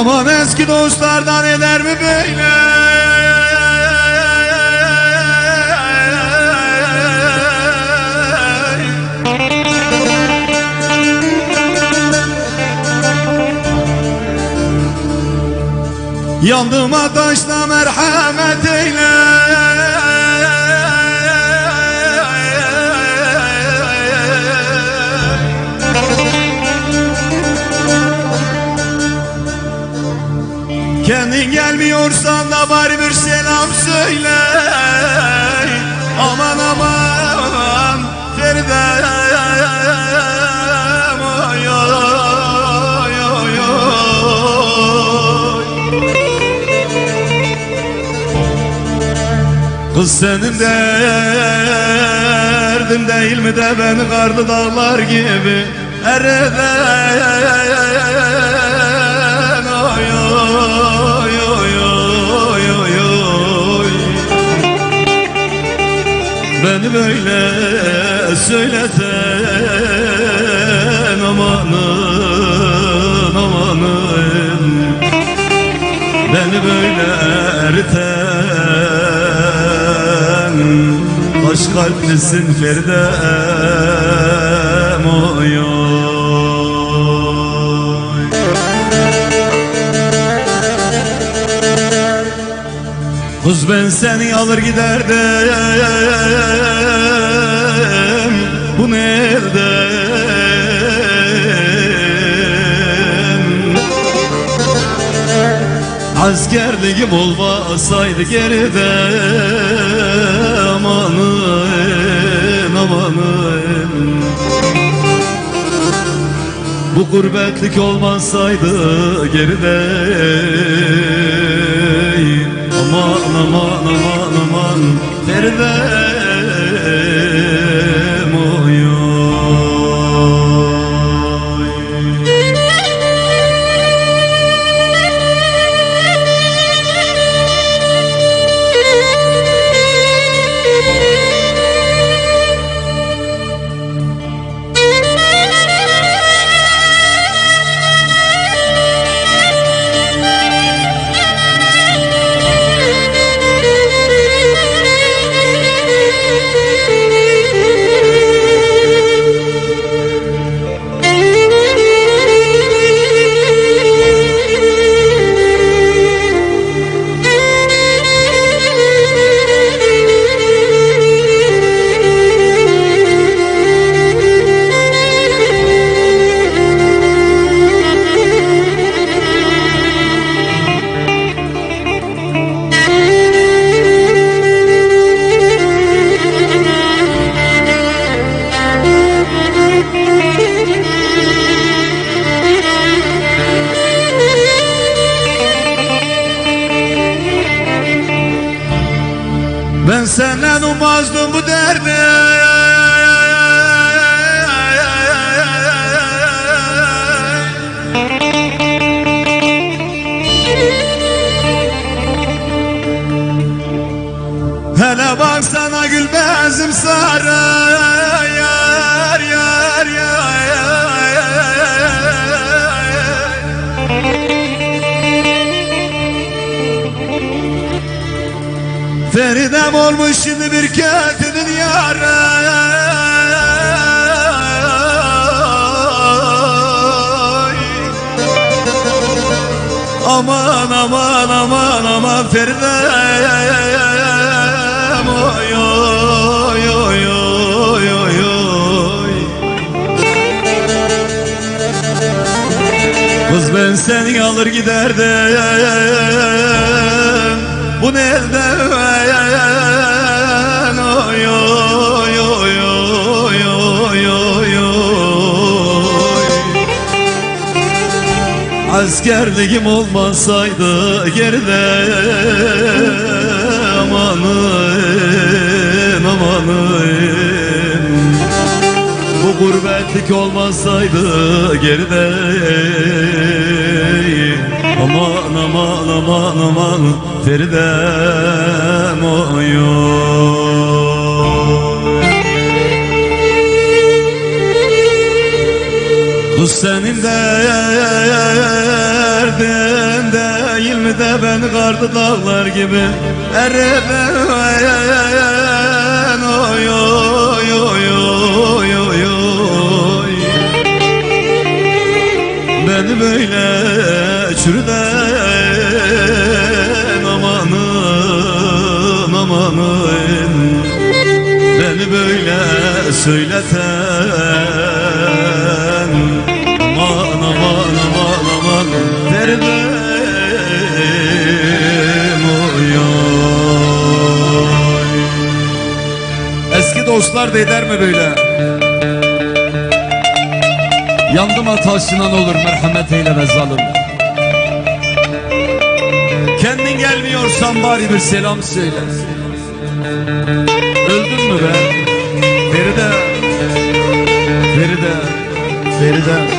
Aman eski dostlardan eder mi böyle Yandığıma taşla merhamet eyle Kız senin derdin değil mi de beni karlı dağlar gibi ereden oy oy oy oy oy oy Beni böyle söyleten amanın amanın. Beni böyle eriten Taş kalplisin Feridem oy oy. Kız ben seni alır giderdim Bu nereden Askerliğim olmasaydı geride Amanın amanın. Bu gurbetlik olmasaydı geride. Aman aman aman aman. Feridem senden ummazdım bu derdi Hele baksana gül bezim sarı Feridem olmuş şimdi bir kötünün yarı Aman aman aman aman Feridem oy oy oy oy oy oy. Kız ben seni alır giderdim. Bu sen oy oy oy oy oy oy oy. Askerliğim olmasaydı geride amanın amanın. Bu gurbetlik olmasaydı geride aman aman aman aman Feride. Feridem oy Kız senin derdin değil mi de ben kardı dağlar gibi? Ereben oy oy böyle çürüden söyleten Aman aman aman aman Derdim oy. Eski dostlar da eder mi böyle? Yandım taşınan olur merhamet eyle ve zalim Kendin gelmiyorsan bari bir selam söyle Öldün mü be? Feride Feride Feride